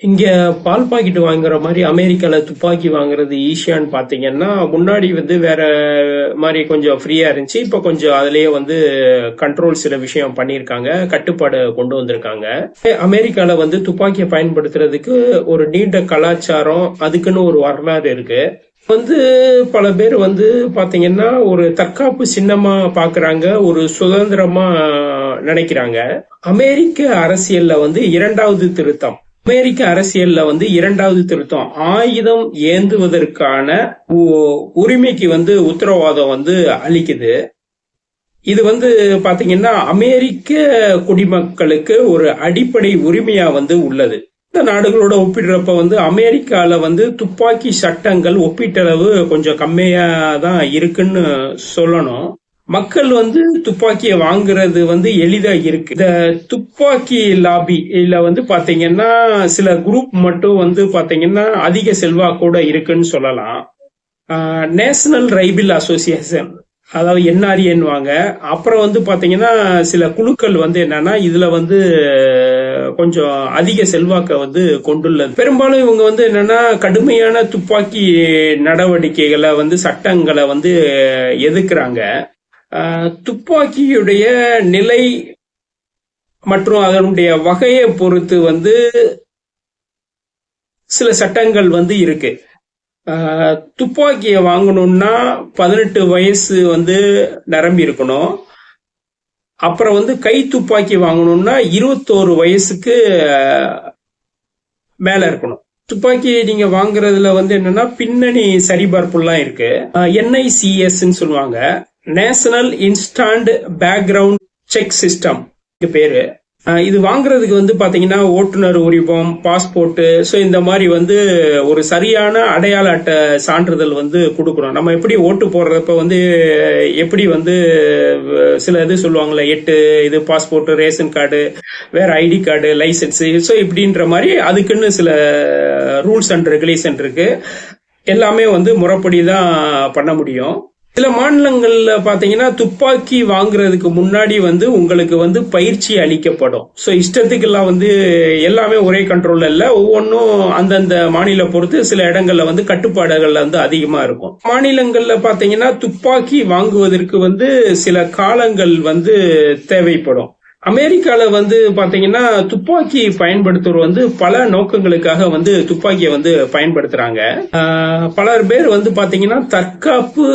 இங்க பால் பாக்கெட் வாங்குற மாதிரி அமெரிக்கால துப்பாக்கி வாங்குறது ஈஸியான்னு பாத்தீங்கன்னா முன்னாடி வந்து வேற மாதிரி கொஞ்சம் ஃப்ரீயா இருந்துச்சு. இப்ப கொஞ்சம் அதுலயே வந்து கண்ட்ரோல் சில விஷயம் பண்ணியிருக்காங்க கட்டுப்பாடு கொண்டு வந்திருக்காங்க. அமெரிக்கால வந்து துப்பாக்கியை பயன்படுத்துறதுக்கு ஒரு நீண்ட கலாச்சாரம் அதுக்குன்னு ஒரு வரலாறு இருக்கு. வந்து பல பேர் வந்து பாத்தீங்கன்னா ஒரு தற்காப்பு சின்னமா பாக்குறாங்க ஒரு சுதந்திரமா நினைக்கிறாங்க. அமெரிக்க அரசியல்ல வந்து இரண்டாவது திருத்தம். அமெரிக்க அரசியல்ல வந்து இரண்டாவது திருத்தம். ஆயுதம் ஏந்துவதற்கான உ- உரிமைக்கு வந்து உத்தரவாதம் வந்து அளிக்குது. இது வந்து பாத்தீங்கன்னா அமெரிக்க குடிமக்களுக்கு ஒரு அடிப்படை உரிமையா வந்து உள்ளது. இந்த நாடுகளோட ஒப்பிடுறப்ப வந்து அமெரிக்கால வந்து துப்பாக்கி சட்டங்கள் ஒப்பீட்டளவு கொஞ்சம் கம்மியா தான் இருக்குன்னு சொல்லணும். மக்கள் வந்து துப்பாக்கியை வாங்குறது வந்து எளிதா இருக்கு. இந்த துப்பாக்கி லாபி இல்ல வந்து பாத்தீங்கன்னா சில குரூப் மட்டும் வந்து பாத்தீங்கன்னா அதிக செல்வாக்கோட இருக்குன்னு சொல்லலாம். நேஷனல் ரைபிள் அசோசியேஷன் அதாவது என்ஆர்என் வாங்க. அப்புறம் வந்து பாத்தீங்கன்னா சில குழுக்கள் வந்து என்னன்னா இதுல வந்து கொஞ்சம் அதிக செல்வாக்கை வந்து கொண்டுள்ளது. பெரும்பாலும் இவங்க வந்து என்னன்னா கடுமையான துப்பாக்கி நடவடிக்கைகளை வந்து சட்டங்களை வந்து எதிர்க்கிறாங்க. துப்பாக்கியுடைய நிலை மற்றும் அதனுடைய வகையை பொறுத்து வந்து சில சட்டங்கள் வந்து இருக்கு. துப்பாக்கியை வாங்கணும்னா பதினெட்டு வயசு வந்து நிரம்பி இருக்கணும். அப்புறம் வந்து கை துப்பாக்கி வாங்கணும்னா இருபத்தோரு வயசுக்கு மேல இருக்கணும். துப்பாக்கி நீங்க வாங்குறதுல வந்து என்னன்னா பின்னணி சரிபார்ப்புலாம் இருக்கு. என்ஐசிஎஸ்ன்னு சொல்லுவாங்க. National instant background check system. பேரு. இது வாங்குறதுக்கு வந்து பாத்தீங்கன்னா ஓட்டுநர் உரிமம் பாஸ்போர்ட்டு ஸோ இந்த மாதிரி வந்து ஒரு சரியான அடையாள அட்டை சான்றிதழ் வந்து கொடுக்கணும். நம்ம எப்படி ஓட்டு போடுறப்ப வந்து எப்படி வந்து சில இது சொல்லுவாங்கல்ல எட்டு இது பாஸ்போர்ட்டு ரேஷன் கார்டு வேற ஐடி கார்டு லைசன்ஸ் ஸோ இப்படின்ற மாதிரி அதுக்குன்னு சில ரூல்ஸ் அண்ட் ரெகுலேஷன் இருக்கு. எல்லாமே வந்து முறைப்படி தான் பண்ண முடியும். சில மாநிலங்கள்ல பாத்தீங்கன்னா துப்பாக்கி வாங்குறதுக்கு முன்னாடி வந்து உங்களுக்கு வந்து பயிற்சி அளிக்கப்படும். ஸோ இஷ்டத்துக்கெல்லாம் வந்து எல்லாமே ஒரே கண்ட்ரோல்ல இல்ல. ஒவ்வொன்றும் அந்தந்த மாநில பொறுத்து சில இடங்கள்ல வந்து கட்டுப்பாடுகள் வந்து அதிகமா இருக்கும். மாநிலங்கள்ல பாத்தீங்கன்னா துப்பாக்கி வாங்குவதற்கு வந்து சில காலங்கள் வந்து தேவைப்படும். அமெரிக்கால வந்து பாத்தீங்கன்னா துப்பாக்கி பயன்படுத்துவோர் வந்து பல நோக்கங்களுக்காக வந்து துப்பாக்கியை வந்து பயன்படுத்துறாங்க. பலர் பேர் வந்து பாத்தீங்கன்னா தற்காப்பு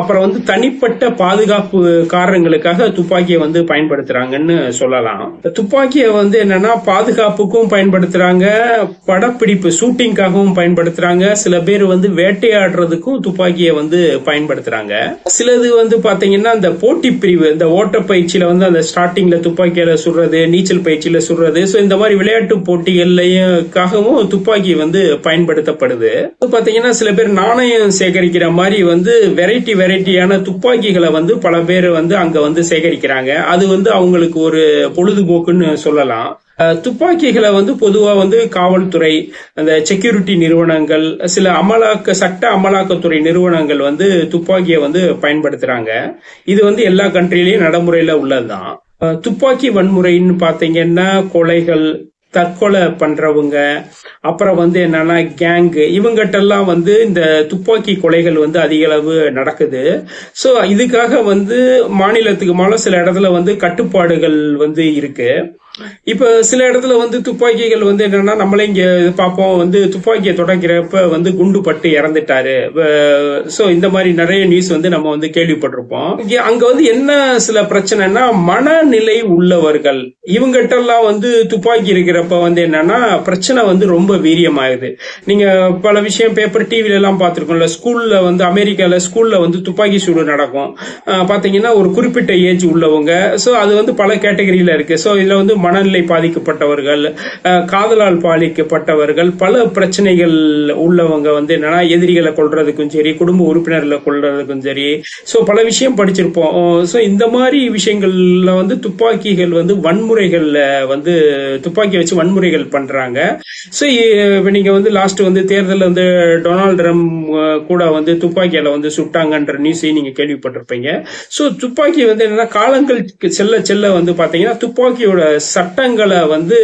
அப்புறம் வந்து தனிப்பட்ட பாதுகாப்பு காரணங்களுக்காக துப்பாக்கியை வந்து பயன்படுத்துறாங்கன்னு சொல்லலாம். இந்த துப்பாக்கியை வந்து என்னன்னா பாதுகாப்புக்கும் பயன்படுத்துறாங்க படப்பிடிப்பு ஷூட்டிங்காகவும் பயன்படுத்துறாங்க. சில பேர் வந்து வேட்டையாடுறதுக்கும் துப்பாக்கியை வந்து பயன்படுத்துறாங்க. சிலது வந்து பாத்தீங்கன்னா இந்த போட்டி பிரிவு இந்த ஓட்ட பயிற்சியில வந்து அந்த ஸ்டார்டிங்ல துப்பாக்கியில சுடுறது நீச்சல் பயிற்சியில சுடுறது. ஸோ இந்த மாதிரி விளையாட்டு போட்டிகள்லயும்காகவும் துப்பாக்கி வந்து பயன்படுத்தப்படுது. பாத்தீங்கன்னா சில பேர் நாணயம் சேகரிக்கிற மாதிரி வந்து வெரைட்டி வெரைட்டியான துப்பாக்கிகளை வந்து பல பேர் வந்து அங்க வந்து சேகரிக்கிறாங்க. அது வந்து அவங்களுக்கு ஒரு பொழுதுபோக்குன்னு சொல்லலாம். துப்பாக்கிகளை வந்து பொதுவா வந்து காவல்துறை அந்த செக்யூரிட்டி நிறுவனங்கள் சில அமலாக்க சட்ட அமலாக்கத்துறை நிறுவனங்கள் வந்து துப்பாக்கியை வந்து பயன்படுத்துறாங்க. இது வந்து எல்லா கண்ட்ரிலையும் நடைமுறையில உள்ளதுதான். துப்பாக்கி வன்முறைன்னு பாத்தீங்கன்னா கொலைகள் தற்கொலை பண்றவங்க அப்புறம் வந்து என்னன்னா கேங்கு இவங்ககிட்டலாம் வந்து இந்த துப்பாக்கி கொலைகள் வந்து அதிக அளவு நடக்குது. ஸோ இதுக்காக வந்து மாநிலத்துக்கு மேலே சில இடத்துல வந்து கட்டுப்பாடுகள் வந்து இருக்கு. இப்போ சில இடத்துல வந்து துப்பாக்கிகள் வந்து என்னன்னா நம்மளே இங்க பார்ப்போம் வந்து துப்பாக்கியை தொடக்கிறப்ப வந்து குண்டு பட்டு இறந்துட்டாரு ஸோ இந்த மாதிரி நிறைய நியூஸ் வந்து நம்ம வந்து கேள்விப்பட்டிருப்போம். அங்கே அங்க வந்து என்ன சில பிரச்சனைனா மனநிலை உள்ளவர்கள். இவங்ககிட்ட எல்லாம் வந்து துப்பாக்கி இருக்கிறப்ப வந்து என்னன்னா பிரச்சனை வந்து ரொம்ப வீரியமாகுது. நீங்க பல விஷயம் பேப்பர் டிவில எல்லாம் பார்த்துருக்கோம்ல ஸ்கூல்ல வந்து அமெரிக்கால ஸ்கூல்ல வந்து துப்பாக்கி சூடு நடக்கும். பார்த்தீங்கன்னா பாத்தீங்கன்னா ஒரு குறிப்பிட்ட ஏஜ் உள்ளவங்க. ஸோ அது வந்து பல கேட்டகரியில இருக்கு. ஸோ இதுல வந்து மனநிலை பாதிக்கப்பட்டவர்கள் காதலால் பாதிக்கப்பட்டவர்கள் பல பிரச்சனைகள் உள்ளவங்க வந்து என்னன்னா எதிரிகளை கொள்றதுக்கும் சரி குடும்ப உறுப்பினர்களை கொள்றதுக்கும் சரி. ஸோ பல விஷயம் படிச்சிருப்போம். ஸோ இந்த மாதிரி விஷயங்கள்ல வந்து துப்பாக்கிகள் வந்து வன்முறைகள்ல வந்து துப்பாக்கி வச்சு வன்முறைகள் பண்றாங்க. ஸோ இப்ப நீங்க வந்து லாஸ்ட் வந்து தேர்தலில் வந்து டொனால்ட் ட்ரம்ப் கூட வந்து துப்பாக்கியால வந்து சுட்டாங்கன்ற நியூஸையும் நீங்க கேள்விப்பட்டிருப்பீங்க. ஸோ துப்பாக்கி வந்து என்னன்னா காலங்கள் செல்ல செல்ல வந்து பாத்தீங்கன்னா துப்பாக்கியோட சட்டங்களை வந்து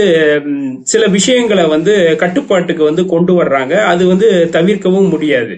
சில விஷயங்களை வந்து கட்டுப்பாட்டுக்கு வந்து கொண்டு வர்றாங்க. அது வந்து தவிர்க்கவும் முடியாது.